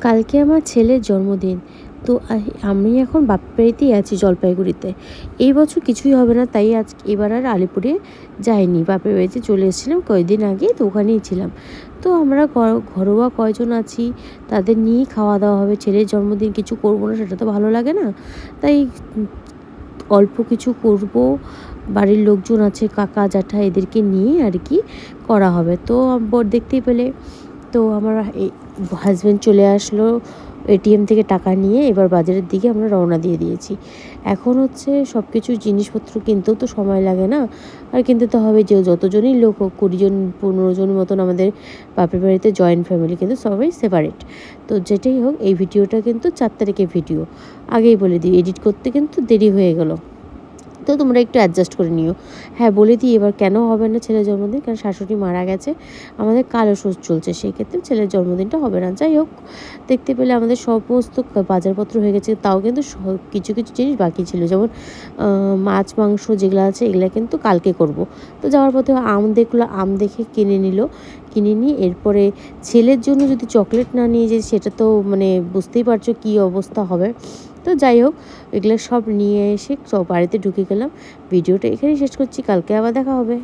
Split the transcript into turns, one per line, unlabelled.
কালকে আমার ছেলের জন্মদিন। তো আমি এখন বাপের বাড়িতেই আছি জলপাইগুড়িতে। এই বছর কিছুই হবে না, তাই আজ এবার আর আলিপুরে যাইনি। বাপের বাড়িতে চলে এসেছিলাম, কয়েকদিন আগে তো ওখানেই ছিলাম। তো আমরা ঘর- ঘরোয়া কয়জন আছি, তাদের নিয়েই খাওয়া দাওয়া হবে। ছেলের জন্মদিন কিছু করব না, সেটা তো ভালো লাগে না। তাই অল্প কিছু করব। বাড়ির লোকজন আছে, কাকা, জ্যাঠা, এদেরকে নিয়ে আর কি করা হবে। তো দেখতেই পেলে। তো আমার হাজব্যান্ড চলে আসলো এটিএম থেকে টাকা নিয়ে, এবার বাজারের দিকে আমরা রওনা দিয়ে দিয়েছি। এখন হচ্ছে সব কিছু জিনিসপত্র কিনতেও তো সময় লাগে না। আর কিনতে তো হবে যে যতজনই লোক হোক কুড়িজন পনেরো জন মতন আমাদের বাপের বাড়িতে জয়েন্ট ফ্যামিলি কিন্তু সবাই সেপারেট তো যেটাই হোক, এই ভিডিওটা কিন্তু চার তারিখের ভিডিও। আগেই বলে দিই এডিট করতে কিন্তু দেরি হয়ে গেলো। তো তোমরা একটু অ্যাডজাস্ট করে নিও। হ্যাঁ বলে দিই, এবার কেন হবে না ছেলের জন্মদিন? কারণ শাশুড়ি মারা গেছে, আমাদের কালো শোষ চলছে সেই ক্ষেত্রে ছেলের জন্মদিনটা হবে না। যাই হোক, দেখতে পেলে আমাদের সমস্ত বাজারপত্র হয়ে গেছে, তাও কিন্তু কিছু কিছু জিনিস বাকি ছিল, যেমন মাছ, মাংস যেগুলো আছে, এগুলো কিন্তু কালকে করব। তো যাওয়ার পথে আম দেখল, আম দেখে কিনে নিল, কিনে নিয়ে এরপরে ছেলের জন্য যদি চকলেট না নিয়ে যাই সেটা তো মানে বুঝতেই পারছ কী অবস্থা হবে। তো যাই হোক, এগুলো সব নিয়ে এসে সব বাড়িতে ঢুকে গেলাম। ভিডিওটা এখানেই শেষ করছি। কালকে আবার দেখা হবে।